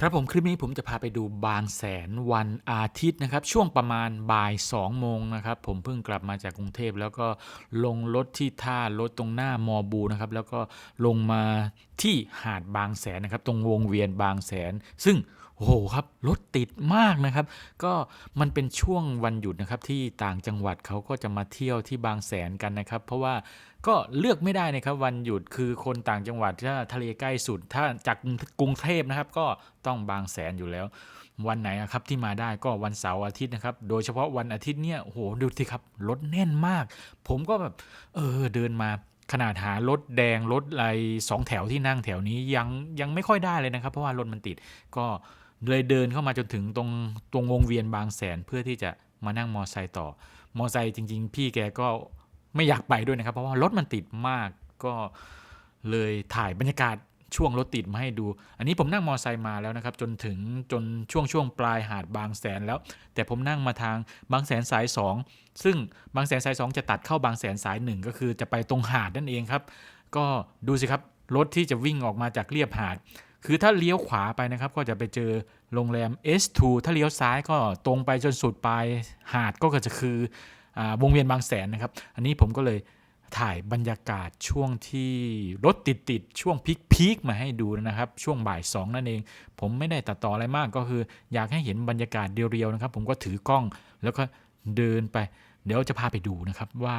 ครับผมคลิปนี้ผมจะพาไปดูบางแสนวันอาทิตย์นะครับ ช่วงประมาณบ่าย2โมงนะครับ ผมเพิ่งกลับมาจากกรุงเทพแล้วก็ลงรถที่ท่ารถตรงหน้ามอบูนะครับ แล้วก็ลงมา ที่หาดบางแสนนะครับ ตรงวงเวียนบางแสน ซึ่งโอ้โหครับรถติดมากนะครับ ก็มันเป็นช่วงวันหยุดนะครับที่ต่างจังหวัดเขาก็จะมาเที่ยวที่บางแสนกันนะครับ เพราะว่าก็เลือกไม่ได้นะครับ วันหยุดคือคนต่างจังหวัดถ้าทะเลใกล้สุด ถ้าจากกรุงเทพนะครับ ก็ต้องบางแสนอยู่แล้ว วันไหนอะครับที่มาได้ก็วันเสาร์อาทิตย์นะครับ โดยเฉพาะวันอาทิตย์เนี่ยโอ้โหดูสิครับรถแน่นมาก ผมก็แบบเออเดินมา ขนาดหารถแดงรถอะไรสองแถวที่นั่งแถวนี้ยังยังไม่ค่อยได้เลยนะครับ เพราะว่ารถมันติดก็เลยเดินเข้ามาจนถึงตรงตรงวงเวียนบางแสนเพื่อที่จะมานั่งมอไซค์ต่อ มอไซค์จริง ๆ พี่แกก็ไม่อยากไปด้วยนะครับ เพราะว่ารถมันติดมากก็เลยถ่ายบรรยากาศ ช่วงรถติดมาให้ดู อันนี้ผมนั่งมอไซค์มาแล้วนะครับ จนถึงจนช่วงช่วงปลายหาดบางแสนแล้ว แต่ผมนั่งมาทางบางแสนสาย 2 ซึ่งบางแสนสาย 2 จะตัดเข้าบางแสนสาย 1 ก็คือจะไปตรงหาดนั่นเองครับ ก็ดูสิครับรถที่จะวิ่งออกมาจากเรียบหาด คือถ้าเลี้ยวขวาไปนะครับ ก็จะไปเจอโรงแรม S2 ถ้าเลี้ยวซ้ายก็ตรงไปจนสุดปลายหาดก็จะคืออวงเวียนบางแสนนะครับ อันนี้ผมก็เลย ถ่ายบรรยากาศช่วงที่รถติดติดๆช่วงพีคๆมาให้ดูนะครับ ช่วงบ่ายสองนั่นเอง ผมไม่ได้ตัดต่ออะไรมากก็คือ อยากให้เห็นบรรยากาศเรียวๆนะครับ ผมก็ถือกล้องแล้วก็เดินไป เดี๋ยวจะพาไปดูนะครับว่า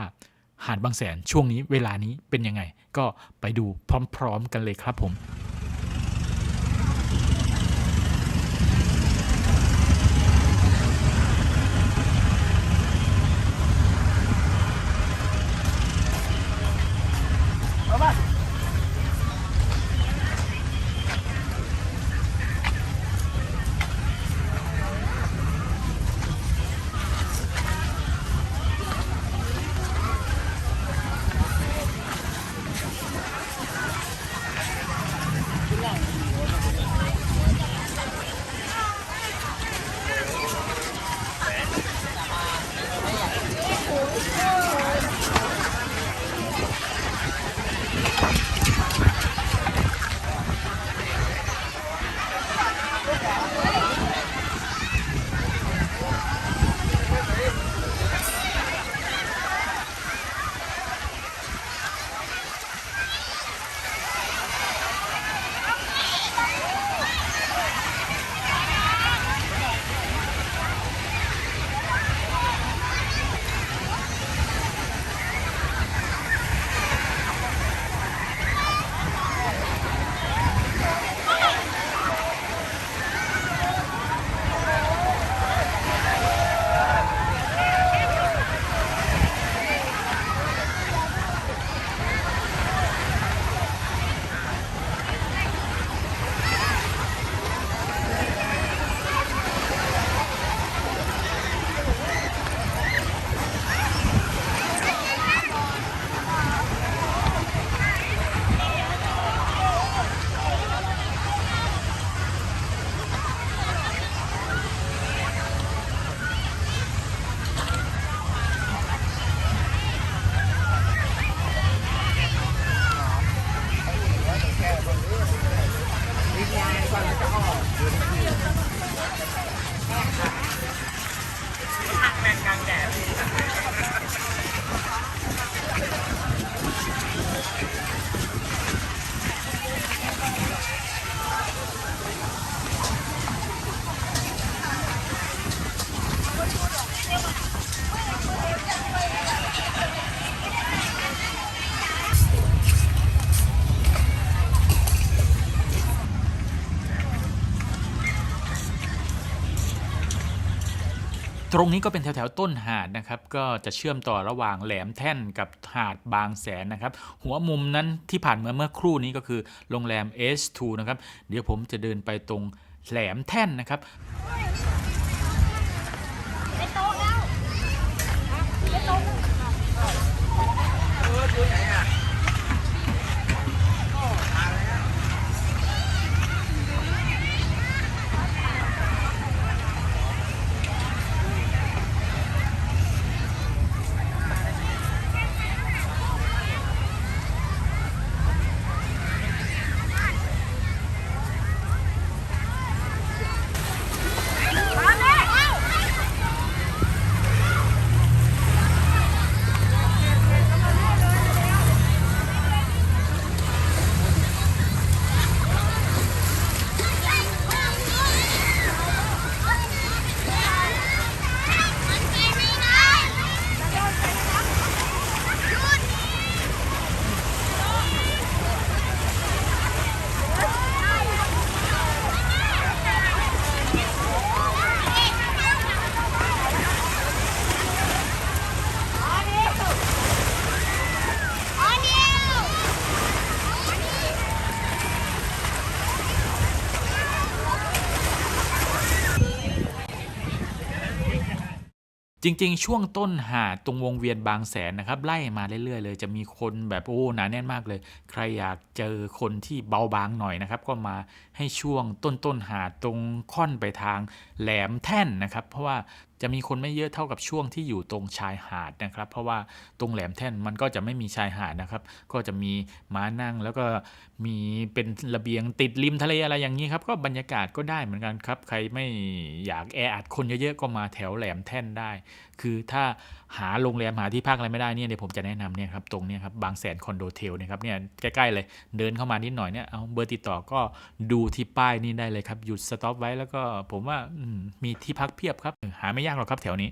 หาดบางแสนช่วงนี้เวลานี้เป็นยังไง ก็ไปดูพร้อม ๆ กันเลยครับผม ตรงนี้ก็เป็นแถวๆต้นหาดนะครับก็จะเชื่อมต่อระหว่างแหลมแท่นกับหาดบางแสนนะครับ หัวมุมนั้นที่ผ่านมาเมื่อครู่นี้ก็คือโรงแรม S2 นะครับ เดี๋ยวผมจะเดินไปตรงแหลมแท่นนะครับไปโตแล้วไปโต๊ะ จริง ๆ ช่วงต้นหาดตรงวงเวียนบางแสนนะครับ ไล่มาเรื่อยๆ เลย จะมีคนแบบโอ้หนาแน่นมากเลย ใครอยากเจอคนที่เบาบางหน่อยนะครับ ก็มาให้ช่วงต้นต้นหาดตรงค่อนไปทางแหลมแท่นนะครับ เพราะว่า จะมีคนไม่เยอะเท่ากับช่วงที่อยู่ตรงชายหาดนะครับ เพราะว่าตรงแหลมแท่นมันก็จะไม่มีชายหาดนะครับ ก็จะมีม้านั่งแล้วก็มีเป็นระเบียงติดริมทะเลอะไรอย่างนี้ครับ ก็บรรยากาศก็ได้เหมือนกันครับ ใครไม่อยากแออัดคนเยอะๆก็มาแถวแหลมแท่นได้ คือถ้าหาโรงแรมหาที่พักอะไรไม่ได้เนี่ยเดี๋ยวผมจะแนะนำเนี่ยครับตรงเนี้ยครับบางแสนคอนโดเทลนี่ยครับเนี่ยใกล้ๆเลยเดินเข้ามานิดหน่อยเนี่ยเอาเบอร์ติดต่อก็ดูที่ป้ายนี่ได้เลยครับหยุดสต็อปไว้แล้วก็ผมว่ามมีที่พักเพียบครับหาไม่ยากหรอกครับแถวนี้